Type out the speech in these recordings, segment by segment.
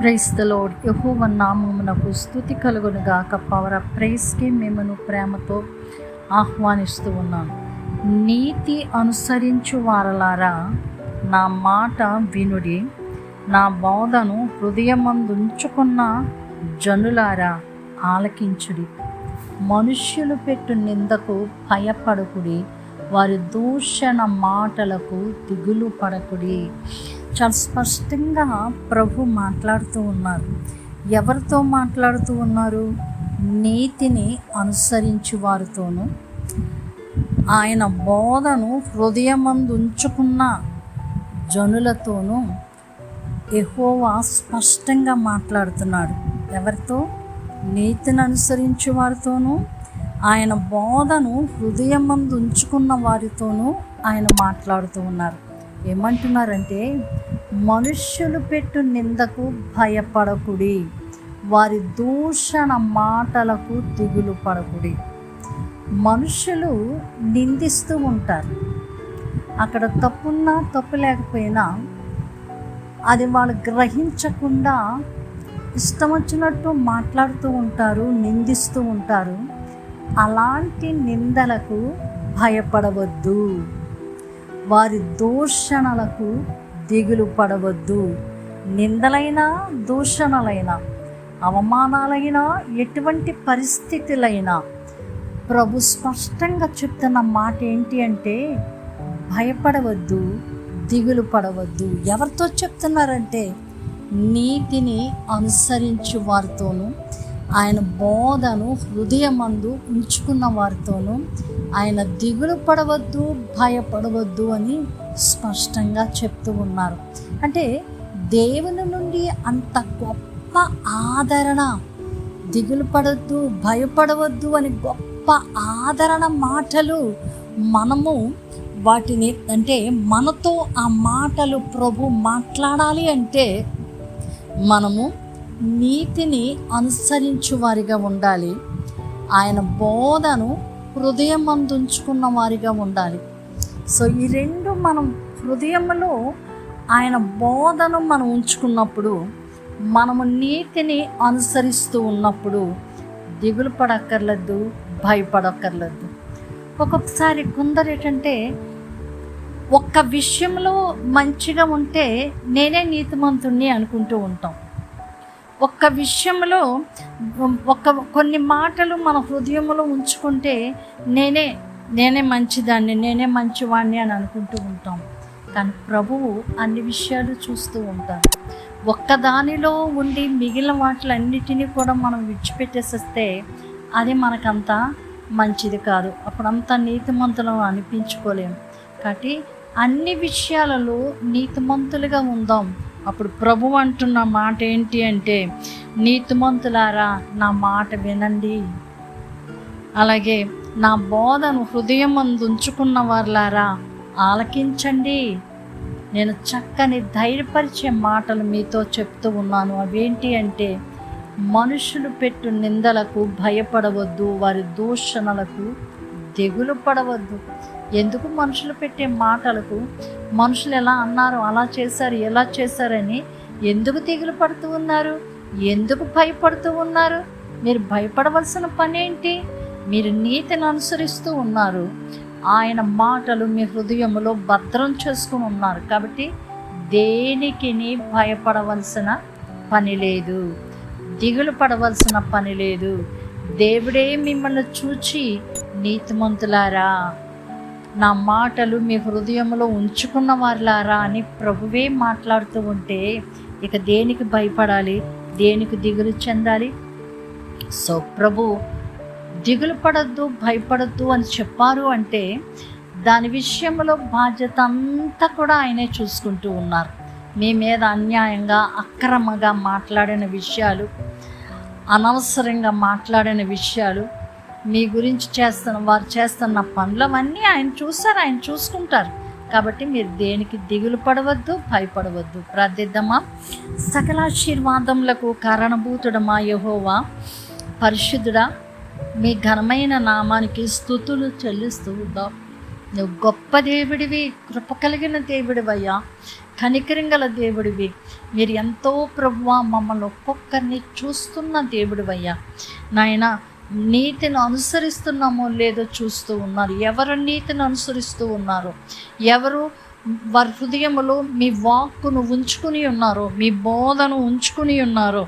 Price the load యహోవ నామమునకు స్థుతి కలుగునుగాక పవర ప్రైస్కి మిమ్మను ప్రేమతో ఆహ్వానిస్తూ ఉన్నాను. నీతి అనుసరించు వారలారా నా మాట వినుడి. నా బోధను హృదయమందుంచుకున్న జనులారా ఆలకించుడి. మనుష్యులు పెట్టు నిందకు భయపడకుడి. వారి దూషణ మాటలకు దిగులు పడకుడి. చాలా స్పష్టంగా ప్రభు మాట్లాడుతూ ఉన్నారు. ఎవరితో మాట్లాడుతూ ఉన్నారు? నీతిని అనుసరించు వారితోనూ ఆయన బోధను హృదయమందుంచుకున్న జనులతోనూ ఎహోవా స్పష్టంగా మాట్లాడుతున్నాడు. ఎవరితో? నీతిని అనుసరించు వారితోనూ ఆయన బోధను హృదయమందు ఉంచుకున్న వారితోనూ ఆయన మాట్లాడుతూ ఉన్నారు. ఏమంటున్నారంటే మనుష్యులు పెట్టు నిందకు భయపడకుడి. వారి దూషణ మాటలకు దిగులు పడకుడి. మనుషులు నిందిస్తూ ఉంటారు. అక్కడ తప్పున్నా తప్పు లేకపోయినా అది వాళ్ళు గ్రహించకుండా ఇష్టం వచ్చినట్టు మాట్లాడుతూ ఉంటారు నిందిస్తూ ఉంటారు. అలాంటి నిందలకు భయపడవద్దు. వారి దూషణలకు దిగులు పడవద్దు. నిందలైనా దూషణలైనా అవమానాలైనా ఎటువంటి పరిస్థితులైనా. ప్రభు స్పష్టంగా చెప్తున్న మాట ఏంటి అంటే భయపడవద్దు దిగులు పడవద్దు. ఎవరితో చెప్తున్నారంటే నీతిని అనుసరించు వారితోనూ ఆయన బోధను హృదయమందు ఉంచుకున్న వారితోనూ ఆయన దిగులు పడవద్దు భయపడవద్దు అని స్పష్టంగా చెప్తూ ఉన్నారు. అంటే దేవుని నుండి అంత గొప్ప ఆదరణ దిగులు పడవద్దు భయపడవద్దు అని గొప్ప ఆదరణ మాటలు మనము వాటిని అంటే మనతో ఆ మాటలు ప్రభు మాట్లాడాలి అంటే మనము నీతిని అనుసరించు వారిగా ఉండాలి. ఆయన బోధను హృదయం ఉంచుకున్న వారిగా ఉండాలి. సో ఈ రెండు మనం హృదయంలో ఆయన బోధను మనం ఉంచుకున్నప్పుడు మనము నీతిని అనుసరిస్తూ ఉన్నప్పుడు దిగులు పడక్కర్లేదు భయపడక్కర్లేదు. ఒక్కొక్కసారి కొందరు ఏంటంటే ఒక్క విషయంలో మంచిగా ఉంటే నేనే నీతిమంతుణ్ణి అనుకుంటూ ఉంటాం. ఒక్క విషయంలో ఒక కొన్ని మాటలు మన హృదయంలో ఉంచుకుంటే నేనే నేనే మంచిదాన్ని నేనే మంచివాణ్ణి అని అనుకుంటూ ఉంటాం. కానీ ప్రభువు అన్ని విషయాలు చూస్తూ ఉంటారు ఒక్కదానిలో ఉండి మిగిలిన వాటిలన్నిటినీ కూడా మనం విడిచిపెట్టేసేస్తే అది మనకంత మంచిది కాదు. అప్పుడంతా నీతిమంతులం అనిపించుకోలేము కాబట్టి అన్ని విషయాలలో నీతిమంతులుగా ఉందాం. అప్పుడు ప్రభు అంటున్న మాట ఏంటి అంటే నీతిమంతులారా నా మాట వినండి. అలాగే నా బోధను హృదయం ఉంచుకున్న వారులారా ఆలకించండి. నేను చక్కని ధైర్యపరిచే మాటలు మీతో చెప్తూ ఉన్నాను. అవేంటి అంటే మనుషులు పెట్టు నిందలకు భయపడవద్దు వారి దూషణలకు దిగులు పడవద్దు ఎందుకు మనుషులు పెట్టే మాటలకు మనుషులు ఎలా అన్నారు అలా చేశారు ఎలా చేశారని ఎందుకు దిగులు పడుతూ ఉన్నారు? ఎందుకు భయపడుతూ ఉన్నారు? మీరు భయపడవలసిన పని ఏంటి? మీరు నీతిని అనుసరిస్తూ ఉన్నారు. ఆయన మాటలు మీ హృదయంలో భద్రం చేసుకుని ఉన్నారు. కాబట్టి దేనికి భయపడవలసిన పని లేదు. దిగులు పడవలసిన పని లేదు. దేవుడే మిమ్మల్ని చూచి నీతిమంతులారా. నా మాటలు మీ హృదయంలో ఉంచుకున్న వారిలారా అని ప్రభువే మాట్లాడుతూ ఉంటే ఇక దేనికి భయపడాలి? దేనికి దిగులు చెందాలి? సో ప్రభు దిగులు పడద్దు భయపడద్దు అని చెప్పారు అంటే దాని విషయంలో బాధ్యత అంతా కూడా ఆయనే చూసుకుంటూ ఉన్నారు. మీ మీద అన్యాయంగా అక్రమంగా మాట్లాడిన విషయాలు అనవసరంగా మాట్లాడిన విషయాలు మీ గురించి చేస్తున్న వారు చేస్తున్న పనులవన్నీ ఆయన చూస్తారు ఆయన చూసుకుంటారు. కాబట్టి మీరు దేనికి దిగులు పడవద్దు భయపడవద్దు. ప్రార్థిద్దామా? సకలాశీర్వాదములకు కారణభూతుడమా యహోవా? పరిశుద్ధుడా మీ ఘనమైన నామానికి స్థుతులు చెల్లిస్తూ ఉందాం నువ్వు గొప్ప దేవుడివి కృప కలిగిన దేవుడివయ్యా కనికరింగల దేవుడివి. మీరు ఎంతో ప్రభువా మమ్మల్ని ఒక్కొక్కరిని చూస్తున్న దేవుడివయ్యా. నాయన నీతిని అనుసరిస్తున్నామో లేదో చూస్తూ ఉన్నారు. ఎవరు నీతిని అనుసరిస్తూ ఉన్నారు? ఎవరు వారి హృదయములో మీ వాక్కును ఉంచుకుని ఉన్నారు మీ బోధను ఉంచుకుని ఉన్నారు.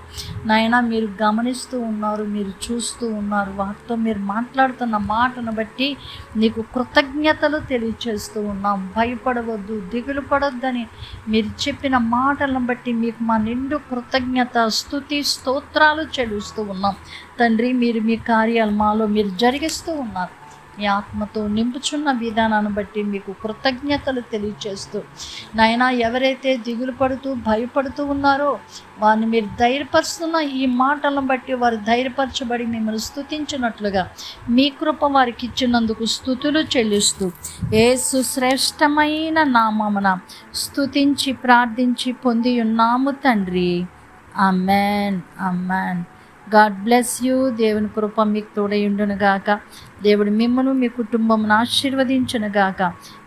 నాయన మీరు గమనిస్తూ ఉన్నారు మీరు చూస్తూ ఉన్నారు. వారితో మీరు మాట్లాడుతున్న మాటను బట్టి నీకు కృతజ్ఞతలు తెలియచేస్తూ ఉన్నాం. భయపడవద్దు దిగులు పడొద్దని మీరు చెప్పిన మాటలను బట్టి మీకు మా నిండు కృతజ్ఞత స్థుతి స్తోత్రాలు చెల్లిస్తూ ఉన్నాం. తండ్రి మీరు మీ కార్యాలు మాలో మీరు జరిగిస్తూ ఉన్నారు. మీ ఆత్మతో నింపుచున్న విధానాన్ని బట్టి మీకు కృతజ్ఞతలు తెలియచేస్తూ నాయన ఎవరైతే దిగులు పడుతూ భయపడుతూ ఉన్నారో వారిని మీరు ధైర్యపరుస్తున్న ఈ మాటలను బట్టి వారు ధైర్యపరచబడి మిమ్మల్ని స్థుతించినట్లుగా మీ కృప వారికి ఇచ్చినందుకు స్థుతులు చెల్లిస్తూ ఏ సుశ్రేష్టమైన నామమున స్థుతించి ప్రార్థించి పొంది ఉన్నాము తండ్రి. Amen amen God bless you దేవుని కృప మీకు తోడయుండును గాక దేవుడు మిమ్మను మీ కుటుంబమును ఆశీర్వదించును గాక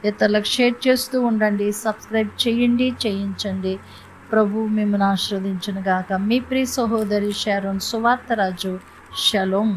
ఇతరులకు షేర్ చేస్తూ ఉండండి. సబ్స్క్రైబ్ చేయండి చేయించండి. ప్రభు మిమ్మల్ని ఆశీర్వదించును గాక మీ ప్రియ సహోదరి షారోన్ సువార్తరాజు. షలోం.